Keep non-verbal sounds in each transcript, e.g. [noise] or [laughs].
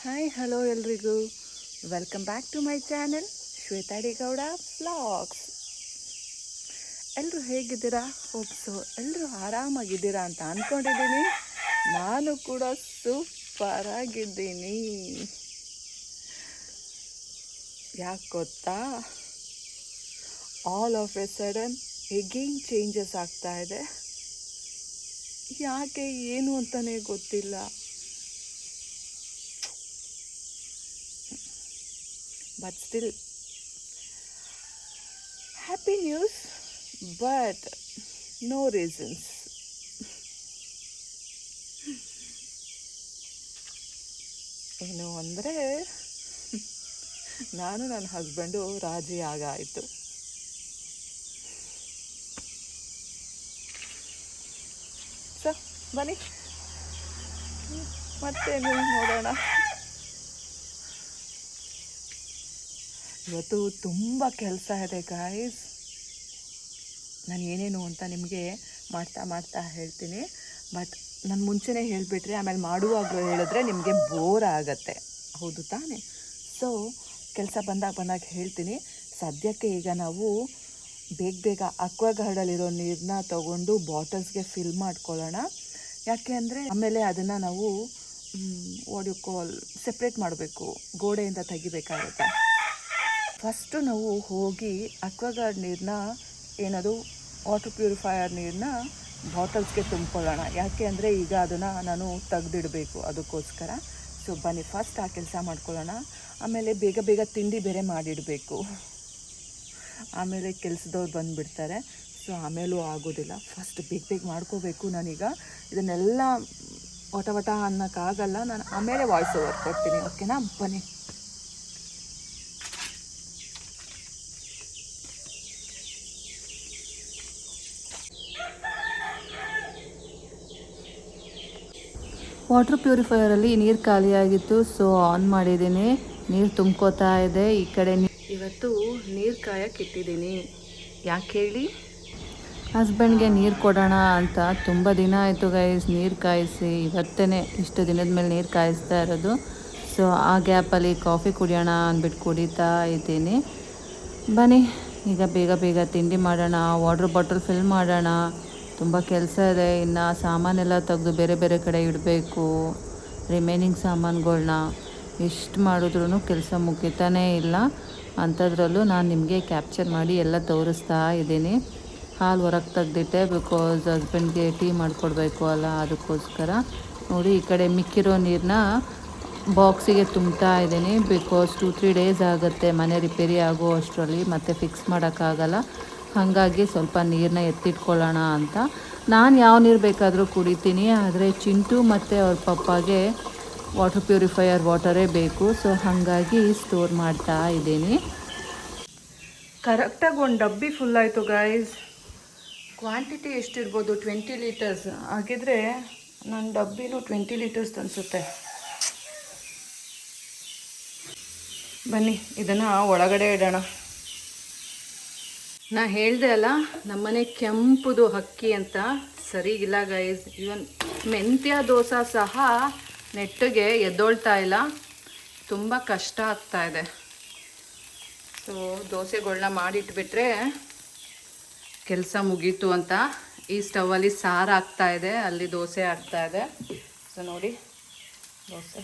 Hi hello ಎಲ್ರಿಗೂ. Welcome back to my channel Shweta D Gowda vlogs ಎಲ್ಲರೂ ಹೇಗಿದ್ದೀರಾ ಹೋಪ್ಸು ಎಲ್ಲರೂ ಆರಾಮಾಗಿದ್ದೀರಾ ಅಂತ ಅಂದ್ಕೊಂಡಿದ್ದೀನಿ ನಾನು ಕೂಡ ಸೂಪರ್ ಆಗಿದ್ದೀನಿ. ಯಾಕೆ ಗೊತ್ತಾ? All of a sudden again changes ಆಗ್ತಾ ಇದೆ. ಯಾಕೆ, ಏನು ಅಂತಲೇ ಗೊತ್ತಿಲ್ಲ. But still, happy news, but no reasons. ಏನು ಅಂದರೆ, ನಾನು ನನ್ನ ಹಸ್ಬೆಂಡು ರಾಜಿ ಆಗಾಯಿತು ಸೊ ಬನ್ನಿ. ಮತ್ತೇನು ನೋಡೋಣ. ಇವತ್ತು ತುಂಬ ಕೆಲಸ ಇದೆ ಗಾಯ್ಸ್ ನಾನು ಏನೇನು ಅಂತ ನಿಮಗೆ ಮಾಡ್ತಾ ಮಾಡ್ತಾ ಹೇಳ್ತೀನಿ. ಬಟ್ ನಾನು ಮುಂಚೆನೇ ಹೇಳಿಬಿಟ್ರೆ, ಆಮೇಲೆ ಮಾಡುವಾಗ ಹೇಳಿದ್ರೆ ನಿಮಗೆ ಬೋರ್ ಆಗತ್ತೆ. ಹೌದು ತಾನೇ? ಸೊ ಕೆಲಸ ಬಂದಾಗ ಬಂದಾಗ ಹೇಳ್ತೀನಿ. ಸದ್ಯಕ್ಕೆ ಈಗ ನಾವು ಬೇಗ ಬೇಗ ಅಕ್ವಾಗಾರ್ಡಲ್ಲಿರೋ ನೀರನ್ನ ತಗೊಂಡು ಬಾಟಲ್ಸ್ಗೆ ಫಿಲ್ ಮಾಡ್ಕೊಳ್ಳೋಣ. ಯಾಕೆ ಅಂದರೆ ಆಮೇಲೆ ಅದನ್ನು ನಾವು ವಾಡಿಯೋ ಕಾಲ್ ಸೆಪ್ರೇಟ್ ಮಾಡಬೇಕು. ಗೋಡೆಯಿಂದ ತೆಗಿಬೇಕಾಗುತ್ತೆ. ಫಸ್ಟು ನಾವು ಹೋಗಿ ಅಕ್ವಾಗಾರ್ಡ್ ನೀರನ್ನ ಏನದು ವಾಟರ್ ಪ್ಯೂರಿಫೈಯರ್ ನೀರನ್ನ ಬಾಟಲ್ಸ್ಗೆ ತುಂಬಿಕೊಳ್ಳೋಣ. ಯಾಕೆ ಅಂದರೆ ಈಗ ಅದನ್ನು ನಾನು ತೆಗೆದಿಡಬೇಕು ಅದಕ್ಕೋಸ್ಕರ. ಸೊ ಬನ್ನಿ ಫಸ್ಟ್ ಆ ಕೆಲಸ ಮಾಡ್ಕೊಳ್ಳೋಣ. ಆಮೇಲೆ ಬೇಗ ಬೇಗ ತಿಂಡಿ ಬೇರೆ ಮಾಡಿಡಬೇಕು. ಆಮೇಲೆ ಕೆಲಸದವ್ರು ಬಂದುಬಿಡ್ತಾರೆ. ಸೊ ಆಮೇಲೂ ಆಗೋದಿಲ್ಲ. ಫಸ್ಟ್ ಬೇಗ ಬೇಗ ಮಾಡ್ಕೋಬೇಕು ನಾನೀಗ. ಇದನ್ನೆಲ್ಲ ವಟ ವಟ ಅನ್ನೋಕ್ಕಾಗಲ್ಲ. ನಾನು ಆಮೇಲೆ ವಾಯ್ಸ್ ಓವರ್ ಕೊಡ್ತೀನಿ. ಓಕೆನಾ ಬನ್ನಿ. ವಾಟರ್ ಪ್ಯೂರಿಫೈಯರಲ್ಲಿ ನೀರು ಖಾಲಿಯಾಗಿತ್ತು ಸೊ ಆನ್ ಮಾಡಿದ್ದೀನಿ. ನೀರು ತುಂಬ್ಕೋತಾ ಇದೆ. ಈ ಕಡೆ ಇವತ್ತು ನೀರು ಕಾಯಕ್ಕೆ ಇಟ್ಟಿದ್ದೀನಿ. ಯಾಕೆ ಹೇಳಿ? ಹಸ್ಬೆಂಡ್ಗೆ ನೀರು ಕೊಡೋಣ ಅಂತ. ತುಂಬ ದಿನ ಆಯಿತು ಗೈಸ್ ನೀರು ಕಾಯಿಸಿ. ಇವತ್ತೇ ಇಷ್ಟು ದಿನದ ಮೇಲೆ ನೀರು ಕಾಯಿಸ್ತಾ ಇರೋದು. ಸೊ ಆ ಗ್ಯಾಪಲ್ಲಿ ಕಾಫಿ ಕುಡಿಯೋಣ ಅಂದ್ಬಿಟ್ಟು ಕುಡಿತಾ ಇದ್ದೀನಿ. ಬನ್ನಿ, ಈಗ ಬೇಗ ಬೇಗ ತಿಂಡಿ ಮಾಡೋಣ ವಾಟ್ರ್ ಬಾಟಲ್ ಫಿಲ್ ಮಾಡೋಣ. ತುಂಬ ಕೆಲಸ ಇದೆ. ಇನ್ನು ಸಾಮಾನೆಲ್ಲ ತೆಗೆದು ಬೇರೆ ಬೇರೆ ಕಡೆ ಇಡಬೇಕು. ರಿಮೈನಿಂಗ್ ಸಾಮಾನುಗಳನ್ನ ಎಷ್ಟು ಮಾಡಿದ್ರೂ ಕೆಲಸ ಮುಗಿತಾನೇ ಇಲ್ಲ. ಅಂಥದ್ರಲ್ಲೂ ನಾನು ನಿಮಗೆ ಕ್ಯಾಪ್ಚರ್ ಮಾಡಿ ಎಲ್ಲ ತೋರಿಸ್ತಾ ಇದ್ದೀನಿ. ಹಾಲು ಹೊರಗೆ ತೆಗೆದಿಟ್ಟೆ ಬಿಕಾಸ್ ಹಸ್ಬೆಂಡ್ಗೆ ಟೀ ಮಾಡಿಕೊಡ್ಬೇಕು ಅಲ್ಲ ಅದಕ್ಕೋಸ್ಕರ. ನೋಡಿ ಈ ಕಡೆ ಮಿಕ್ಕಿರೋ ನೀರನ್ನ ಬಾಕ್ಸಿಗೆ ತುಂಬ್ತಾ ಇದ್ದೀನಿ. ಬಿಕಾಸ್ ಟೂ ತ್ರೀ ಡೇಸ್ ಆಗುತ್ತೆ ಮನೆ ರಿಪೇರಿ ಆಗೋ ಅಷ್ಟರಲ್ಲಿ ಮತ್ತೆ ಫಿಕ್ಸ್ ಮಾಡೋಕ್ಕಾಗಲ್ಲ. ಹಾಗಾಗಿ ಸ್ವಲ್ಪ ನೀರನ್ನ ಎತ್ತಿಟ್ಕೊಳ್ಳೋಣ ಅಂತ. ನಾನು ಯಾವ ನೀರು ಬೇಕಾದರೂ ಕುಡಿತೀನಿ, ಆದರೆ ಚಿಂಟು ಮತ್ತು ಅವ್ರ ಪಪ್ಪಾಗೆ ವಾಟರ್ ಪ್ಯೂರಿಫೈಯರ್ ವಾಟರೇ ಬೇಕು. ಸೊ ಹಾಗಾಗಿ ಸ್ಟೋರ್ ಮಾಡ್ತಾ ಇದ್ದೀನಿ. ಕರೆಕ್ಟಾಗಿ ಒಂದು ಡಬ್ಬಿ ಫುಲ್ ಆಯಿತು ಗಾಯ್ಸ್ ಕ್ವಾಂಟಿಟಿ ಎಷ್ಟಿರ್ಬೋದು? ಟ್ವೆಂಟಿ ಲೀಟರ್ಸ್ ಹಾಗಿದ್ರೆ ನನ್ನ ಡಬ್ಬಿನೂ ಟ್ವೆಂಟಿ ಲೀಟರ್ಸ್ ಅನಿಸುತ್ತೆ ಬನ್ನಿ, ಇದನ್ನು ಒಳಗಡೆ ಇಡೋಣ. ನಾ ಹೇಳಿದೆ ಅಲ್ಲ, ನಮ್ಮನೆ ಕೆಂಪುದು ಹಕ್ಕಿ ಅಂತ. ಸರಿಗಿಲ್ಲ ಗೈಸ್ ಇವನ್ ಮೆಂತ್ಯ ದೋಸೆ ಸಹ ನೆಟ್ಟಿಗೆ ಎದ್ದೋಳ್ತಾ ಇಲ್ಲ. ತುಂಬ ಕಷ್ಟ ಆಗ್ತಾ ಇದೆ. ಸೊ ದೋಸೆಗಳನ್ನ ಮಾಡಿಟ್ಬಿಟ್ರೆ ಕೆಲಸ ಮುಗೀತು ಅಂತ. ಈ ಸ್ಟವಲ್ಲಿ ಸಾರು ಆಗ್ತಾ ಇದೆ, ಅಲ್ಲಿ ದೋಸೆ ಆಗ್ತಾ ಇದೆ. ಸೊ ನೋಡಿ, ದೋಸೆ.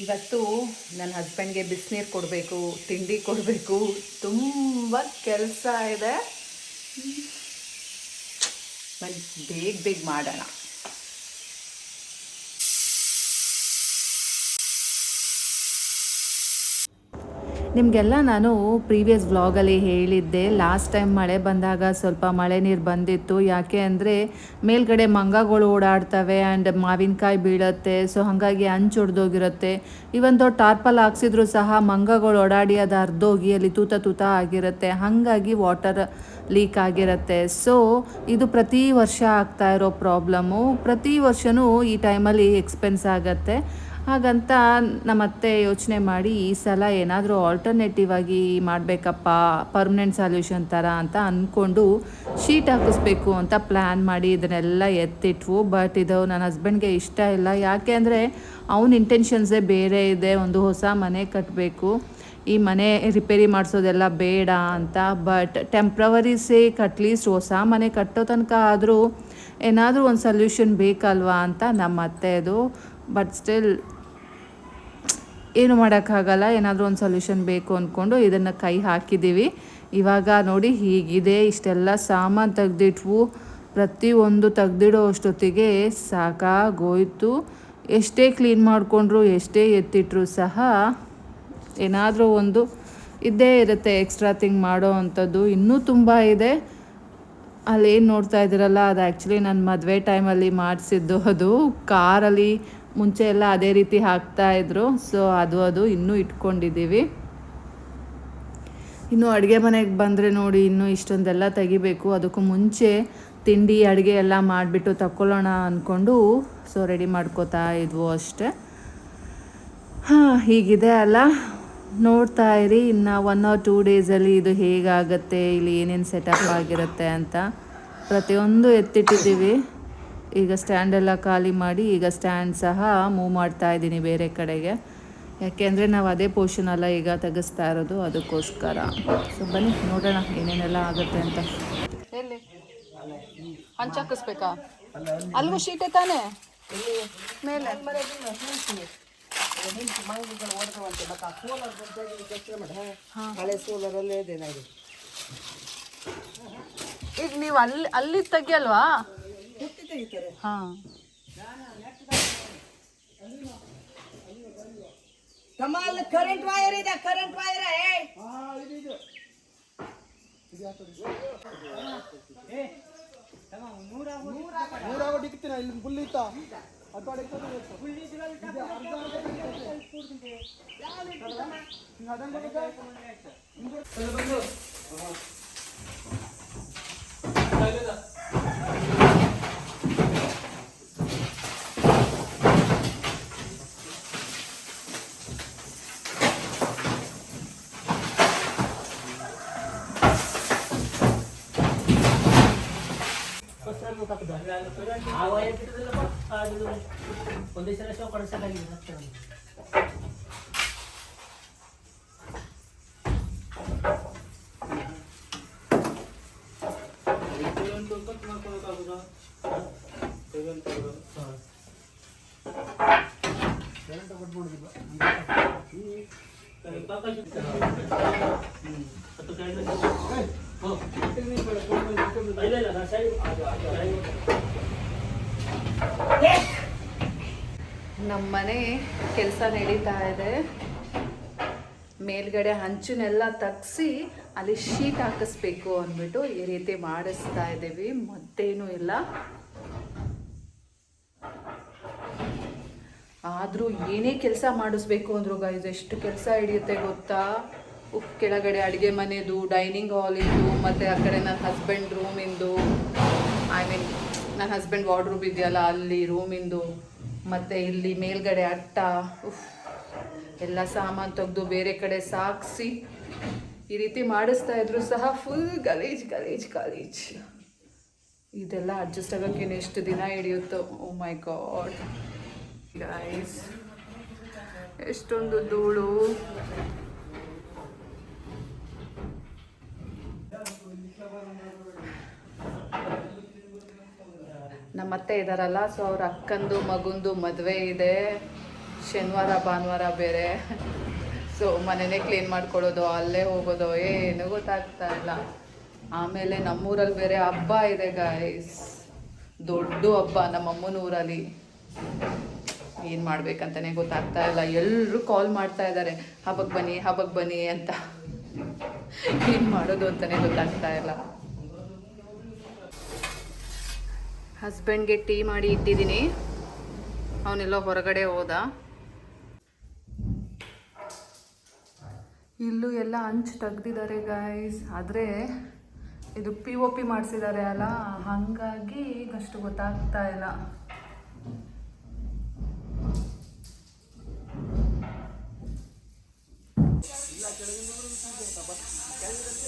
ಇವತ್ತು ನನ್ನ ಹಸ್ಬೆಂಡ್ಗೆ ಬಿಸಿನೀರು ಕೊಡಬೇಕು ತಿಂಡಿ ಕೊಡಬೇಕು ತುಂಬ ಕೆಲಸ ಇದೆ. ಮತ್ತು ಬೇಗ ಬೇಗ ಮಾಡೋಣ. ನಿಮಗೆಲ್ಲ ನಾನು ಪ್ರೀವಿಯಸ್ ವ್ಲಾಗಲ್ಲಿ ಹೇಳಿದ್ದೆ. ಲಾಸ್ಟ್ ಟೈಮ್ ಮಳೆ ಬಂದಾಗ ಸ್ವಲ್ಪ ಮಳೆ ನೀರು ಬಂದಿತ್ತು. ಯಾಕೆ ಅಂದರೆ ಮೇಲ್ಗಡೆ ಮಂಗಗಳು ಓಡಾಡ್ತವೆ ಆ್ಯಂಡ್ ಮಾವಿನಕಾಯಿ ಬೀಳುತ್ತೆ. ಸೊ ಹಾಗಾಗಿ ಹಂಚು ಹೊಡೆದೋಗಿರುತ್ತೆ ಇವಂದು ಟಾರ್ಪಲ್ ಹಾಕ್ಸಿದ್ರು ಸಹ ಮಂಗಗಳು ಓಡಾಡಿ ಅದು ಅರ್ಧೋಗಿ ಅಲ್ಲಿ ತೂತ ತೂತ ಆಗಿರುತ್ತೆ. ಹಾಗಾಗಿ ವಾಟರ್ ಲೀಕ್ ಆಗಿರುತ್ತೆ. ಸೊ ಇದು ಪ್ರತಿ ವರ್ಷ ಆಗ್ತಾ ಇರೋ ಪ್ರಾಬ್ಲಮ್ಮು ಪ್ರತಿ ವರ್ಷವೂ ಈ ಟೈಮಲ್ಲಿ ಎಕ್ಸ್ಪೆನ್ಸ್ ಆಗುತ್ತೆ. ಹಾಗಂತ ನಮ್ಮತ್ತೆ ಯೋಚನೆ ಮಾಡಿ ಈ ಸಲ ಏನಾದರೂ ಆಲ್ಟರ್ನೇಟಿವ್ ಆಗಿ ಮಾಡಬೇಕಪ್ಪ ಪರ್ಮನೆಂಟ್ ಸೊಲ್ಯೂಷನ್ ಥರ ಅಂತ ಅಂದ್ಕೊಂಡು ಶೀಟ್ ಹಾಕಿಸ್ಬೇಕು ಅಂತ ಪ್ಲ್ಯಾನ್ ಮಾಡಿ ಇದನ್ನೆಲ್ಲ ಎತ್ತಿಟ್ವು. ಬಟ್ ಇದು ನನ್ನ ಹಸ್ಬೆಂಡ್ಗೆ ಇಷ್ಟ ಇಲ್ಲ. ಯಾಕೆ ಅಂದರೆ ಅವನ ಇಂಟೆನ್ಷನ್ಸೇ ಬೇರೆ ಇದೆ. ಒಂದು ಹೊಸ ಮನೆ ಕಟ್ಟಬೇಕು ಈ ಮನೆ ರಿಪೇರಿ ಮಾಡಿಸೋದೆಲ್ಲ ಬೇಡ ಅಂತ. ಬಟ್ ಟೆಂಪ್ರವರಿ ಸೇಕ್ ಅಟ್ಲೀಸ್ಟ್ ಹೊಸ ಮನೆ ಕಟ್ಟೋ ತನಕ ಆದರೂ ಏನಾದರೂ ಒಂದು ಸೊಲ್ಯೂಷನ್ ಬೇಕಲ್ವಾ ಅಂತ ನಮ್ಮ ಅತ್ತೆದು ಬಟ್ ಸ್ಟಿಲ್ ಏನು ಮಾಡೋಕ್ಕಾಗಲ್ಲ, ಏನಾದರೂ ಒಂದು ಸೊಲ್ಯೂಷನ್ ಬೇಕು ಅಂದ್ಕೊಂಡು ಇದನ್ನು ಕೈ ಹಾಕಿದ್ದೀವಿ. ಇವಾಗ ನೋಡಿ ಹೀಗಿದೆ, ಇಷ್ಟೆಲ್ಲ ಸಾಮಾನು ತೆಗೆದಿಟ್ವು. ಪ್ರತಿಯೊಂದು ತೆಗ್ದಿಡೋ ಅಷ್ಟೊತ್ತಿಗೆ ಸಾಕಾಗೋಯ್ತು. ಎಷ್ಟೇ ಕ್ಲೀನ್ ಮಾಡಿಕೊಂಡ್ರು, ಎಷ್ಟೇ ಎತ್ತಿಟ್ರು ಸಹ ಏನಾದರೂ ಒಂದು ಇದ್ದೇ ಇರುತ್ತೆ ಎಕ್ಸ್ಟ್ರಾ ಥಿಂಗ್ ಮಾಡೋ ಅಂಥದ್ದು. ಇನ್ನೂ ತುಂಬ ಇದೆ. ಅಲ್ಲಿ ಏನು ನೋಡ್ತಾ ಇದ್ದೀರಲ್ಲ, ಅದು ಆ್ಯಕ್ಚುಲಿ ನನ್ನ ಮದುವೆ ಟೈಮಲ್ಲಿ ಮಾಡಿಸಿದ್ದು ಅದು. ಕಾರಲ್ಲಿ ಮುಂಚೆ ಎಲ್ಲ ಅದೇ ರೀತಿ ಹಾಕ್ತಾ ಇದ್ರು. ಸೊ ಅದು ಅದು ಇನ್ನೂ ಇಟ್ಕೊಂಡಿದ್ದೀವಿ. ಇನ್ನು ಅಡುಗೆ ಮನೆಗೆ ಬಂದರೆ ನೋಡಿ, ಇನ್ನೂ ಇಷ್ಟೊಂದೆಲ್ಲ ತೆಗಿಬೇಕು. ಅದಕ್ಕೂ ಮುಂಚೆ ತಿಂಡಿ, ಅಡುಗೆ ಎಲ್ಲ ಮಾಡಿಬಿಟ್ಟು ತಗೊಳ್ಳೋಣ ಅಂದ್ಕೊಂಡು ಸೊ ರೆಡಿ ಮಾಡ್ಕೋತಾ ಇದ್ವು ಅಷ್ಟೆ. ಹಾಂ, ಹೀಗಿದೆ ಅಲ್ಲ. ನೋಡ್ತಾ ಇರಿ, ಇನ್ನು ಒನ್ ಆರ್ ಟೂ ಡೇಸಲ್ಲಿ ಇದು ಹೇಗಾಗತ್ತೆ, ಇಲ್ಲಿ ಏನೇನು ಸೆಟಪ್ ಆಗಿರುತ್ತೆ ಅಂತ. ಪ್ರತಿಯೊಂದು ಎತ್ತಿಟ್ಟಿದ್ದೀವಿ. ಈಗ ಸ್ಟ್ಯಾಂಡ್ ಎಲ್ಲ ಖಾಲಿ ಮಾಡಿ ಈಗ ಸ್ಟ್ಯಾಂಡ್ ಸಹ ಮೂವ್ ಮಾಡ್ತಾ ಇದ್ದೀನಿ ಬೇರೆ ಕಡೆಗೆ. ಯಾಕೆಂದರೆ ನಾವು ಅದೇ ಪೋರ್ಷನ್ ಎಲ್ಲ ಈಗ ತೆಗೆಸ್ತಾ ಇರೋದು ಅದಕ್ಕೋಸ್ಕರ. ಸೊ ಬನ್ನಿ, ನೋಡೋಣ ಏನೇನೆಲ್ಲ ಆಗುತ್ತೆ ಅಂತ. ಎಲ್ಲಿ? ಹಂಚಾಕಿಸ್ಬೇಕಾ ಶೀಟೆ ತಾನೇ? ಹಳೆ ಈಗ ನೀವು ಅಲ್ಲಿ ಅಲ್ಲಿ ತೆಗಿಯಲ್ವಾ? ಮುಟ್ಟಿ ತೆಗಿತಾರೆ ಹಾ. ಕಮಾಲ್ ಕರೆಂಟ್ ವೈರ್ ಇದೆ ಕರೆಂಟ್ ವೈರ್ ಇಲ್ಲಿ ಫುಲ್ ಇತ್ತ ಅಟ್ವಾಡಿ ಒಂದೇ ಸಲ ಶೋ ಕೊಡಿಸಲಾಗಿದೆ ಅಷ್ಟೇ ಇಲ್ಲ ಇಲ್ಲ ನಾ ಸೈಡ್ ಅದು ಅದು ನಮ್ಮ ಮನೆ ಕೆಲಸ ನಡೀತಾ ಇದೆ. ಮೇಲ್ಗಡೆ ಹಂಚನೆಲ್ಲ ತಗ್ಸಿ ಅಲ್ಲಿ ಶೀಟ್ ಹಾಕಿಸ್ಬೇಕು ಅಂದ್ಬಿಟ್ಟು ಈ ರೀತಿ ಮಾಡಿಸ್ತಾ ಇದ್ದೀವಿ. ಮತ್ತೇನು ಇಲ್ಲ. ಆದರೂ ಏನೇ ಕೆಲಸ ಮಾಡಿಸ್ಬೇಕು ಅಂದ್ರು ಗೈಸ್ ಎಷ್ಟು ಕೆಲಸ ಹಿಡಿಯುತ್ತೆ ಗೊತ್ತಾ? ಉಪ್ ಕೆಳಗಡೆ ಅಡುಗೆ ಮನೆದು ಡೈನಿಂಗ್ ಹಾಲಿಂದು ಮತ್ತು ಆ ಕಡೆ ನನ್ನ ಹಸ್ಬೆಂಡ್ ರೂಮಿಂದು ಐ ಮೀನ್ ನನ್ನ ಹಸ್ಬೆಂಡ್ ವಾರ್ಡ್ರೂಮ್ ಇದೆಯಲ್ಲ, ಅಲ್ಲಿ ರೂಮಿಂದು ಮತ್ತು ಇಲ್ಲಿ ಮೇಲ್ಗಡೆ ಅಟ್ಟ ಎಲ್ಲ ಸಾಮಾನು ತೆಗೆದು ಬೇರೆ ಕಡೆ ಸಾಗಿಸಿ ಈ ರೀತಿ ಮಾಡಿಸ್ತಾ ಇದ್ರು ಸಹ ಫುಲ್ ಗಲೀಜ್ ಗಲೀಜ್ ಗಲೀಜ್. ಇದೆಲ್ಲ ಅಡ್ಜಸ್ಟ್ ಆಗೋಕ್ಕೇನು ಎಷ್ಟು ದಿನ ಹಿಡಿಯುತ್ತೋ ಓ ಮೈ ಗಾಡ್ ಗೈಸ್ ಎಷ್ಟೊಂದು ಧೂಳು. ನಮ್ಮ ಅತ್ತೆ ಇದ್ದಾರಲ್ಲ ಸೊ ಅವ್ರ ಅಕ್ಕಂದು ಮಗುಂದು ಮದುವೆ ಇದೆ. ಶನಿವಾರ, ಭಾನುವಾರ ಬೇರೆ. ಸೊ ಮನೆನೇ ಕ್ಲೀನ್ ಮಾಡ್ಕೊಳ್ಳೋದು ಅಲ್ಲೇ ಹೋಗೋದು, ಏನು ಗೊತ್ತಾಗ್ತಾ ಇಲ್ಲ. ಆಮೇಲೆ ನಮ್ಮೂರಲ್ಲಿ ಬೇರೆ ಹಬ್ಬ ಇದೆ ಗಾಯ್ಸ್ ದೊಡ್ಡ ಹಬ್ಬ ನಮ್ಮಮ್ಮನ ಊರಲ್ಲಿ. ಏನು ಮಾಡ್ಬೇಕಂತಾನೆ ಗೊತ್ತಾಗ್ತಾ ಇಲ್ಲ. ಎಲ್ಲರೂ ಕಾಲ್ ಮಾಡ್ತಾ ಇದ್ದಾರೆ ಹಬ್ಬಕ್ಕೆ ಬನ್ನಿ ಹಬ್ಬಕ್ಕೆ ಬನ್ನಿ ಅಂತ. ಏನು ಮಾಡೋದು ಅಂತಲೇ ಗೊತ್ತಾಗ್ತಾ ಇಲ್ಲ. ಹಸ್ಬೆಂಡ್ಗೆ ಟೀ ಮಾಡಿ ಇಟ್ಟಿದ್ದೀನಿ. ಅವನೆಲ್ಲ ಹೊರಗಡೆ ಹೋದ. ಇಲ್ಲೂ ಎಲ್ಲ ಹಂಚು ತೆಗ್ದಿದ್ದಾರೆ ಗಾಯ್ಸ್ ಆದರೆ ಇದು ಪಿ ಒ ಪಿ ಮಾಡಿಸಿದ್ದಾರೆ ಅಲ್ಲ, ಹಾಗಾಗಿ ಈಗಷ್ಟು ಗೊತ್ತಾಗ್ತಾ ಇಲ್ಲ.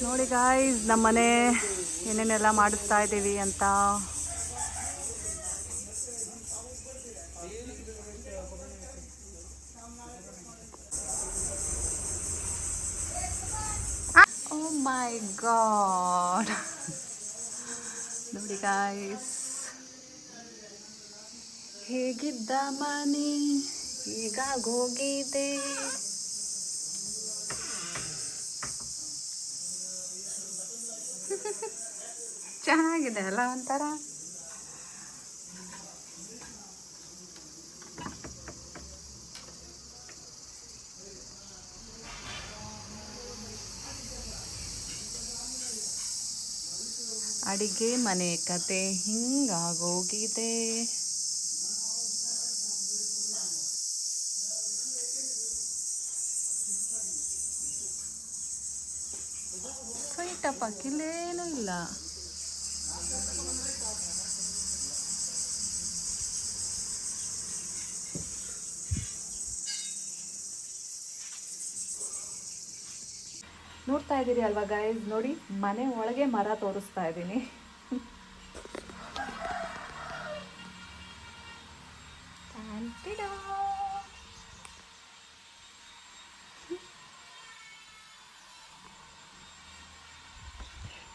ನೋಡಿ ಗಾಯ್ಸ್ ನಮ್ಮನೆ ಏನೇನೆಲ್ಲ ಮಾಡಿಸ್ತಾ ಇದ್ದೀವಿ ಅಂತ. ಮೈ ಗಾಡ್ ನೋಡಿ ಗಾಯ್ಸ್ ಹೇಗಿದ್ದ ಮನೆ ಈಗ ಹೋಗಿದೆ ಚೆನ್ನಾಗಿದೆ ಅಲ್ಲ ಒಂಥರ? ಅಡಿಗೆ ಮನೆ ಕತೆ ಹಿಂಗಾಗೋಗಿದೆ. ಫೈಟಪ್ಪ ಏನು ಇಲ್ಲ. ನೋಡ್ತಾ ಇದ್ದೀರಿ ಅಲ್ವಾ ಗೈಸ್ ನೋಡಿ ಮನೆ ಒಳಗೆ ಮರ ತೋರಿಸ್ತಾ ಇದ್ದೀನಿ.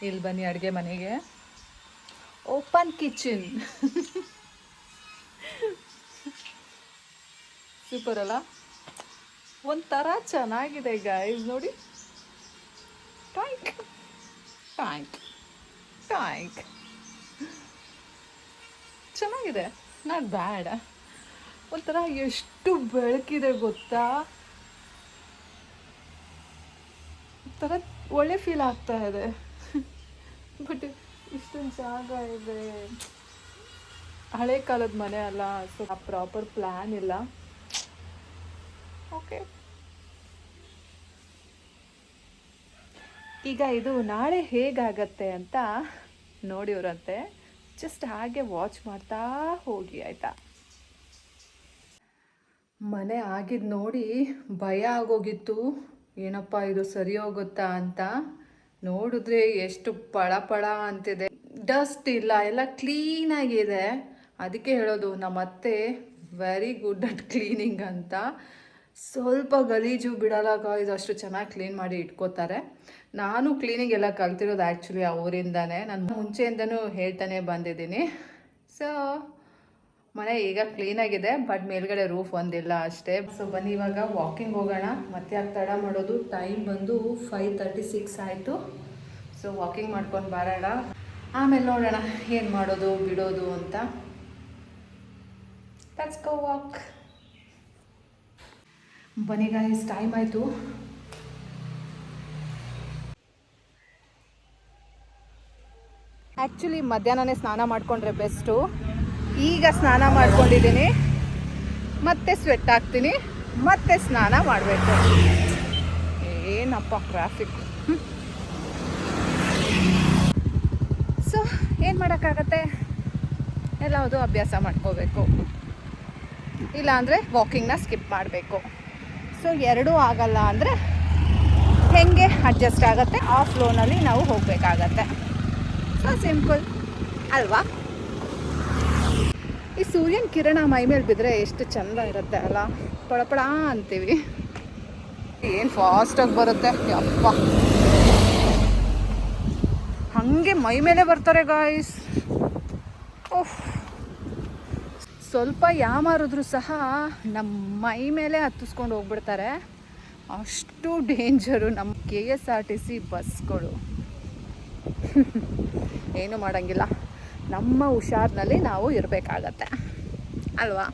ಇಲ್ಲಿ ಬನ್ನಿ ಅಡುಗೆ ಮನೆಗೆ. ಓಪನ್ ಕಿಚನ್ ಸೂಪರ್ ಅಲ್ಲ? ಒಂಥರ ಚೆನ್ನಾಗಿದೆ ಗೈಸ್ ನೋಡಿ. ಟ್ಯಾಂಕ್ ಟ್ಯಾಂಕ್ ಚೆನ್ನಾಗಿದೆ. ನಾಟ್ ಬ್ಯಾಡ್ ಒಂಥರ ಎಷ್ಟು ಬೆಳಕಿದೆ ಗೊತ್ತಾ? ಒಂಥರ ಒಳ್ಳೆ ಫೀಲ್ ಆಗ್ತಾ ಇದೆ. ಬಟ್ ಇಷ್ಟೊಂದು ಜಾಗ ಇದೆ. ಹಳೆ ಕಾಲದ ಮನೆ ಅಲ್ಲ ಸೊ ಪ್ರಾಪರ್ ಪ್ಲ್ಯಾನ್ ಇಲ್ಲ. ಓಕೆ ಈಗ ಇದು ನಾಳೆ ಹೇಗಾಗತ್ತೆ ಅಂತ ನೋಡಿವ್ರಂತೆ. ಜಸ್ಟ್ ಹಾಗೆ ವಾಚ್ ಮಾಡ್ತಾ ಹೋಗಿ, ಆಯಿತಾ? ಮನೆ ಆಗಿದ್ದು ನೋಡಿ ಭಯ ಆಗೋಗಿತ್ತು. ಏನಪ್ಪ ಇದು ಸರಿ ಹೋಗುತ್ತಾ ಅಂತ ನೋಡಿದ್ರೆ ಎಷ್ಟು ಪಳ ಪಳ ಅಂತಿದೆ. ಡಸ್ಟ್ ಇಲ್ಲ, ಎಲ್ಲ ಕ್ಲೀನಾಗಿದೆ ಅದಕ್ಕೆ ಹೇಳೋದು ನಮ್ಮ ಅತ್ತೆ ವೆರಿ ಗುಡ್ ಅಟ್ ಕ್ಲೀನಿಂಗ್ ಅಂತ. ಸ್ವಲ್ಪ ಗಲೀಜು ಬಿಡಲ್ಲ ಗಾಯ್ಸ್ ಅಷ್ಟು ಚೆನ್ನಾಗಿ ಕ್ಲೀನ್ ಮಾಡಿ ಇಟ್ಕೋತಾರೆ. ನಾನು ಕ್ಲೀನಿಂಗ್ ಎಲ್ಲ ಕಲ್ತಿರೋದು ಆ್ಯಕ್ಚುಲಿ ಅವರಿಂದಾನೆ. ನಾನು ಮುಂಚೆಯಿಂದನೂ ಹೇಳ್ತಾನೆ ಬಂದಿದ್ದೀನಿ. ಸೊ ಮನೆ ಈಗ ಕ್ಲೀನಾಗಿದೆ ಬಟ್ ಮೇಲ್ಗಡೆ ರೂಫ್ ಒಂದಿಲ್ಲ ಅಷ್ಟೇ. ಸೊ ಬನ್ನಿ, ಇವಾಗ ವಾಕಿಂಗ್ ಹೋಗೋಣ. ಮತ್ತೆ ಯಾಕೆ ತಡ ಮಾಡೋದು? ಟೈಮ್ ಬಂದು ಫೈವ್ ತರ್ಟಿ ಸಿಕ್ಸ್ ಆಯಿತು. ಸೊ ವಾಕಿಂಗ್ ಮಾಡ್ಕೊಂಡು ಬರೋಣ. ಆಮೇಲೆ ನೋಡೋಣ ಏನು ಮಾಡೋದು, ಬಿಡೋದು ಅಂತ. ವಾಕ್ ಬನ್ನಿ ಟೈಮ್ ಆಯಿತು. ಆ್ಯಕ್ಚುಲಿ ಮಧ್ಯಾಹ್ನನೇ ಸ್ನಾನ ಮಾಡಿಕೊಂಡ್ರೆ ಬೆಸ್ಟು. ಈಗ ಸ್ನಾನ ಮಾಡ್ಕೊಂಡಿದ್ದೀನಿ. ಮತ್ತೆ ಸ್ವೆಟ್ ಹಾಕ್ತೀನಿ. ಮತ್ತೆ ಸ್ನಾನ ಮಾಡಬೇಕು. ಏನಪ್ಪ ಟ್ರಾಫಿಕ್ ಸೊ ಏನು ಮಾಡೋಕ್ಕಾಗತ್ತೆ? ಎಲ್ಲವುದು ಅಭ್ಯಾಸ ಮಾಡ್ಕೋಬೇಕು. ಇಲ್ಲಾಂದರೆ ವಾಕಿಂಗ್ನ ಸ್ಕಿಪ್ ಮಾಡಬೇಕು. ಸೊ ಎರಡೂ ಆಗಲ್ಲ ಅಂದರೆ ಹೆಂಗೆ ಅಡ್ಜಸ್ಟ್ ಆಗುತ್ತೆ? ಆ ಫ್ಲೋನಲ್ಲಿ ನಾವು ಹೋಗಬೇಕಾಗತ್ತೆ. ಸೊ ಸಿಂಪಲ್ ಅಲ್ವಾ? ಈ ಸೂರ್ಯನ ಕಿರಣ ಮೈ ಮೇಲೆ ಬಿದ್ದರೆ ಎಷ್ಟು ಚಂದ ಇರುತ್ತೆ ಅಲ್ಲ? ಪಳಪಳ ಅಂತೀವಿ. ಏನು ಫಾಸ್ಟಾಗಿ ಬರುತ್ತೆ? ಯಪ್ಪ. ಹಾಗೆ ಮೈ ಮೇಲೆ ಬರ್ತಾರೆ ಗಾಯ್ಸ್ ಓಹ್. ಸ್ವಲ್ಪ ಯಾಮಾರಿದ್ರು ಸಹ ನಮ್ಮ ಮೈ ಮೇಲೆ ಹತ್ತಿಸ್ಕೊಂಡು ಹೋಗ್ಬಿಡ್ತಾರೆ. ಅಷ್ಟು ಡೇಂಜರು ನಮ್ಮ K S R T C ಬಸ್ಗಳು [laughs] ಏನು ಮಾಡೋಂಗಿಲ್ಲ. ನಮ್ಮ ಹುಷಾರ್ನಲ್ಲಿ ನಾವು ಇರಬೇಕಾಗತ್ತೆ. ಅಲ್ವಾ?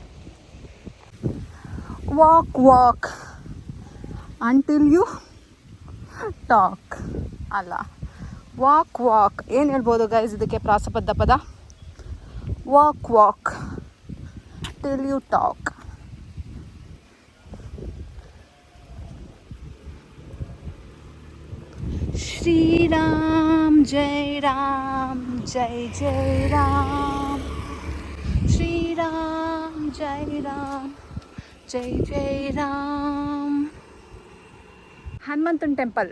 Walk walk until you talk ಅಲ್ಲ. ವಾಕ್ ವಾಕ್ ಏನು ಹೇಳ್ಬೋದು ಗೈಸ್ ಇದಕ್ಕೆ ಪ್ರಾಸಬದ್ಧ ಪದ? Walk walk till you talk Shriram जय राम जय जय राम श्री राम जय राम जय जय राम ಹನುಮಂತನ ಟೆಂಪಲ್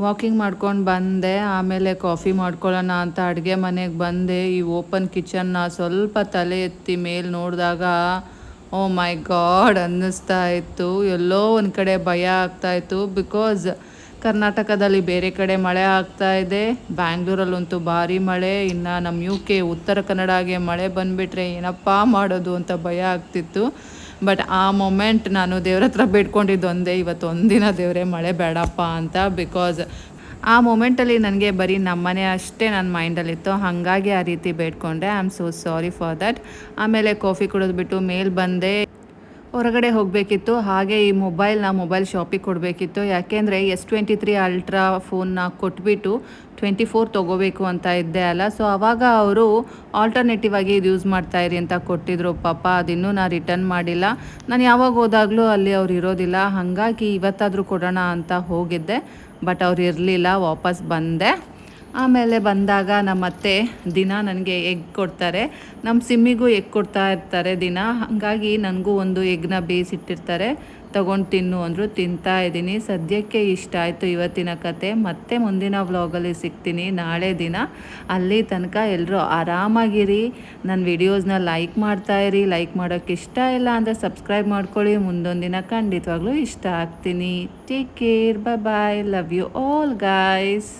ವಾಕಿಂಗ್ ಮಾಡ್ಕೊಂಡು ಬಂದೆ ಆಮೇಲೆ ಕಾಫಿ ಮಾಡ್ಕೊಳ್ಳೋಣ ಅಂತ ಅಡುಗೆ ಮನೆಗೆ ಬಂದೆ ಈ ಓಪನ್ ಕಿಚನ್ನ ಸ್ವಲ್ಪ ತಲೆ ಎತ್ತಿ ಮೇಲೆ ನೋಡಿದಾಗ ಓ ಮೈ ಗಾಡ್ ಅನ್ನಿಸ್ತಾ ಇತ್ತು ಎಲ್ಲೋ ಒಂದು ಕಡೆ ಭಯ ಆಗ್ತಾ ಇತ್ತು ಬಿಕಾಸ್ ಕರ್ನಾಟಕದಲ್ಲಿ ಬೇರೆ ಕಡೆ ಮಳೆ ಆಗ್ತಾ ಇದೆ. ಬ್ಯಾಂಗ್ಳೂರಲ್ಲಂತೂ ಭಾರಿ ಮಳೆ. ಇನ್ನು ನಮ್ಮ ಯು ಕೆ ಉತ್ತರ ಕನ್ನಡಗೆ ಮಳೆ ಬಂದುಬಿಟ್ರೆ ಏನಪ್ಪ ಮಾಡೋದು ಅಂತ ಭಯ ಆಗ್ತಿತ್ತು. ಬಟ್ ಆ ಮೊಮೆಂಟ್ ನಾನು ದೇವ್ರ ಹತ್ರ ಬೇಡ್ಕೊಂಡಿದ್ದು ಒಂದೇ ಇವತ್ತು ಒಂದಿನ ದೇವರೇ ಮಳೆ ಬೇಡಪ್ಪ ಅಂತ ಬಿಕಾಸ್ ಆ ಮೊಮೆಂಟಲ್ಲಿ ನನಗೆ ಬರೀ ನಮ್ಮನೆ ಅಷ್ಟೇ ನನ್ನ ಮೈಂಡಲ್ಲಿತ್ತು ಹಾಗಾಗಿ ಆ ರೀತಿ ಬೇಡ್ಕೊಂಡೆ. I am so sorry for that ಆಮೇಲೆ ಕಾಫಿ ಕುಡಿದ್ಬಿಟ್ಟು ಮೇಲೆ ಬಂದೆ. ಹೊರಗಡೆ ಹೋಗಬೇಕಿತ್ತು, ಹಾಗೆ ಈ ಮೊಬೈಲ್ನ ಮೊಬೈಲ್ ಶಾಪಿಗೆ ಕೊಡಬೇಕಿತ್ತು. ಯಾಕೆಂದರೆ ಎಸ್ ಟ್ವೆಂಟಿ ತ್ರೀ ಅಲ್ಟ್ರಾ ಫೋನ್ನ ಕೊಟ್ಬಿಟ್ಟು ಟ್ವೆಂಟಿ ಫೋರ್ ತೊಗೋಬೇಕು ಅಂತ ಇದ್ದೆ ಅಲ್ಲ. ಸೊ ಆವಾಗ ಅವರು ಆಲ್ಟರ್ನೇಟಿವ್ ಆಗಿ ಇದು ಯೂಸ್ ಮಾಡ್ತಾ ಇರಿ ಅಂತ ಕೊಟ್ಟಿದ್ರು. ಪಾಪ ಅದಿನ್ನೂ ನಾನು ರಿಟರ್ನ್ ಮಾಡಿಲ್ಲ. ನಾನು ಯಾವಾಗ ಹೋದಾಗಲೂ ಅಲ್ಲಿ ಅವ್ರು ಇರೋದಿಲ್ಲ. ಹಾಗಾಗಿ ಇವತ್ತಾದರೂ ಕೊಡೋಣ ಅಂತ ಹೋಗಿದ್ದೆ. ಬಟ್ ಅವ್ರು ಇರಲಿಲ್ಲ, ವಾಪಸ್ ಬಂದೆ. ಆಮೇಲೆ ಬಂದಾಗ ನಮ್ಮ ಅತ್ತೆ ದಿನ ನನಗೆ ಎಗ್ ಕೊಡ್ತಾರೆ. ನಮ್ಮ ಸಿಮ್ಮಿಗೂ ಎಗ್ ಕೊಡ್ತಾ ಇರ್ತಾರೆ ದಿನ. ಹಾಗಾಗಿ ನನಗೂ ಒಂದು ಎಗ್ನ ಬೇಯಿಸಿಟ್ಟಿರ್ತಾರೆ. ತಗೊಂಡು ತಿನ್ನು ಅಂದರು ತಿಂತಾ ಇದ್ದೀನಿ. ಸದ್ಯಕ್ಕೆ ಇಷ್ಟ ಆಯಿತು ಇವತ್ತಿನ ಕತೆ. ಮತ್ತೆ ಮುಂದಿನ ವ್ಲಾಗಲ್ಲಿ ಸಿಗ್ತೀನಿ. ನಾಳೆ ದಿನ. ಅಲ್ಲಿ ತನಕ ಎಲ್ಲರೂ ಆರಾಮಾಗಿರಿ. ನನ್ನ ವಿಡಿಯೋಸ್ನ ಲೈಕ್ ಮಾಡ್ತಾ ಇರಿ. ಲೈಕ್ ಮಾಡೋಕ್ಕೆ ಇಷ್ಟ ಇಲ್ಲ ಅಂದರೆ ಸಬ್ಸ್ಕ್ರೈಬ್ ಮಾಡ್ಕೊಳ್ಳಿ. ಮುಂದೊಂದು ದಿನ ಖಂಡಿತವಾಗ್ಲೂ ಇಷ್ಟ ಆಗ್ತೀನಿ. Take care bye bye love you all guys